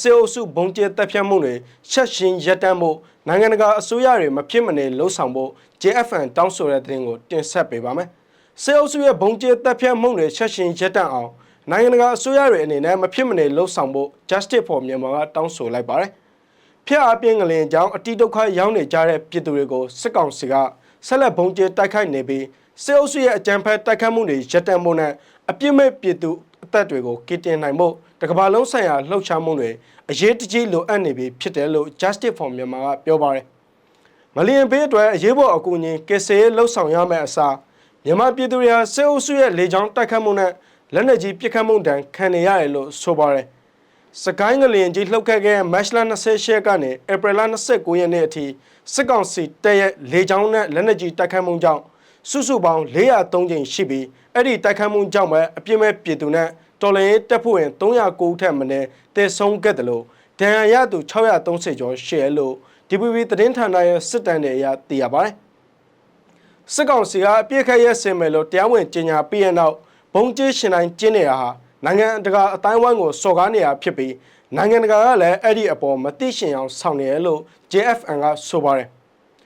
စစ်အုပ်စုဘုံကျဲတပ်ဖြတ်မှုတွေဆက်ရှင်ရပ်တန့်ဖို့နိုင်ငံတကာအစိုးရတွေမဖြစ်မနေလှုံ့ဆော်ဖို့ JFN တောင်းဆိုတဲ့သတင်းကိုတင်ဆက်ပေးပါမယ်။စစ်အုပ်စုရဲ့ဘုံကျဲတပ်ဖြတ်မှုတွေဆက်ရှင်ရပ်တန့်အောင်နိုင်ငံတကာအစိုးရတွေအနေနဲ့မဖြစ်မနေလှုံ့ဆော်ဖို့ Justice for Myanmar ကတောင်းဆိုလိုက်ပါတယ်။ဖျက်အပြင်းငလင်ကြောင့်အတိဒုက္ခရောက်နေကြတဲ့ပြည်သူတွေကိုစစ်ကောင်စီကဆက်လက်ဘုံကျဲတိုက်ခိုက်နေပြီးစစ်အုပ်စုရဲ့အကြမ်းဖက်တိုက်ခိုက်မှုတွေရပ်တန့်ဖို့နဲ့အပြစ်မဲ့ပြည်သူအ သက်တွေကိုကယ်တင်နိုင်ဖို့တကမ္ဘာလုံးဆိုင်ရာလှုပ်ရှားမှုတွေအရေးတကြီးလိုအပ်နေပြီဖြစ်တယ်လို့ Justice for Myanmar ကပြောပါတယ်။မလီယံဘေးအတွက်အရေးပေါ်အကူအညီကယ်ဆယ်ရေးလှုပ်ဆောင်ရမယ့်အစားမြန်မာပြည်သူတွေဟာစစ်အုပ်စုရဲ့လေကြောင်းတိုက်ခတ်မှုနဲ့လက်နက်ကြီးပစ်ခတ်မှုတံခံနေရတယ်လို့ဆိုပါတယ်။စကိုင်းငလျင်ကြီးလှုပ်ခတ်ခဲ့တဲ့မတ်လ28ကနေဧပြီလ29ရက်နေ့အထိစစ်ကောင်စီတပ်ရဲ့လေကြောင်းနဲ့လက်နက်ကြီးတိုက်ခတ်မှုကြောင့်စုစုပေါင်း403ကြိမ်ရှိပြီးအဲ့ဒီတိုက်ခတ်မှုကြောင့်ပဲအပြစ်မဲ့ပြည်သူနဲ့ တော်လှန်ရေးတပ်ဖွဲ့ဝင်309ဦးထက်မနည်းတေဆုံးခဲ့တယ်လို့ဒဏ်ရာရသူ630ကျော်ရှိတယ်လို့ DPP သတင်းဌာနရဲ့စစ်တမ်းတွေအရသိရပါတယ်။စစ်ကောင်စီကအပြစ်ခတ်ရဲစင်မယ်လို့တရားဝင်ကြေညာပြီးတဲ့နောက်ဘုံကျင်းရှင်တိုင်းကျင်းနေတာဟာနိုင်ငံတကာအတိုင်းဝိုင်းကိုစော်ကားနေတာဖြစ်ပြီးနိုင်ငံတကာကလည်းအဲ့ဒီအပေါ်မသိရှင်အောင်ဆောင်နေရလို့ JFN ကဆိုပါတယ်။